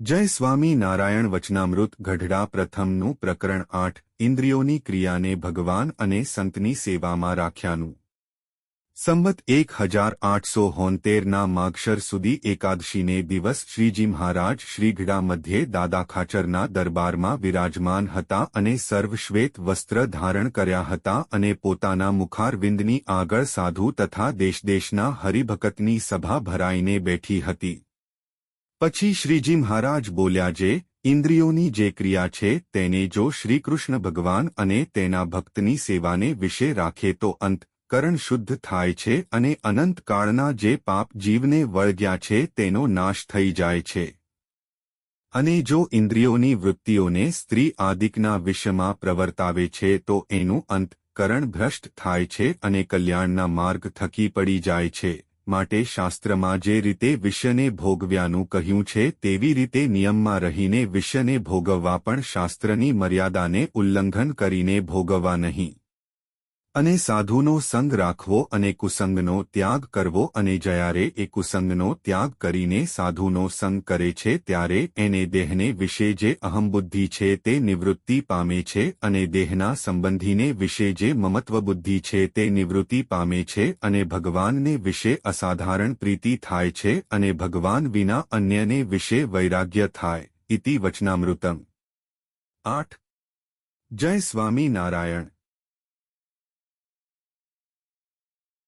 જય સ્વામી નારાયણ વચનામૃત ગઢડા પ્રથમનું પ્રકરણ આઠ, ઇન્દ્રિયોની ક્રિયાને ભગવાન અને સંતની સેવામાં રાખ્યાનું. સંવત એક હજાર આઠસો હોંતેરના માગશર સુધી એકાદશીને દિવસ શ્રીજી મહારાજ શ્રીગઢા મધ્યે દાદા ખાચરના દરબારમાં વિરાજમાન હતા અને સર્વશ્વેત વસ્ત્ર ધારણ કર્યા હતા અને પોતાના મુખારવિંદની આગળ સાધુ તથા દેશદેશના હરિભકતની સભા ભરાઈને બેઠી હતી. પછી શ્રીજી મહારાજ બોલ્યા, જે ઇન્દ્રિયોની જે ક્રિયા છે, તેને જો શ્રીકૃષ્ણ ભગવાન અને તેના ભક્તની સેવાને વિશે રાખે તો અંત કરણ શુદ્ધ થાય છે અને અનંત કાળના જે પાપ જીવને વળગ્યા છે, તેનો નાશ થઈ જાય છે. અને જો ઇન્દ્રિયોની વૃત્તિઓને સ્ત્રી આદિકના વિષયમાં પ્રવર્તાવે છે, તો એનું અંત કરણ ભ્રષ્ટ થાય છે અને કલ્યાણના માર્ગ થકી પડી જાય છે. માટે શાસ્ત્રમાં જે રીતે વિષયને ભોગવ્યાનું કહ્યું છે, તેવી રીતે નિયમમાં રહીને વિષયને ભોગવવા પણ શાસ્ત્રની મર્યાદાને ઉલ્લંઘન કરીને ભોગવવા નહીં. અને સાધુનો સંગ રાખવો અને કુસંગનો ત્યાગ કરવો અને જ્યારે એ કુસંગનો ત્યાગ કરીને સાધુનો સંગ કરે છે ત્યારે એને દેહને વિશે જે અહમબુદ્ધિ છે તે નિવૃત્તિ પામે છે અને દેહના સંબંધીને વિશે જે મમત્વ બુદ્ધિ છે તે નિવૃત્તિ પામે છે અને ભગવાનને વિશે અસાધારણ પ્રીતિ થાય છે અને ભગવાન વિના અન્યને વિશે વૈરાગ્ય થાય, ઇતિ વચનામૃતમ. આઠ. જય સ્વામી નારાયણ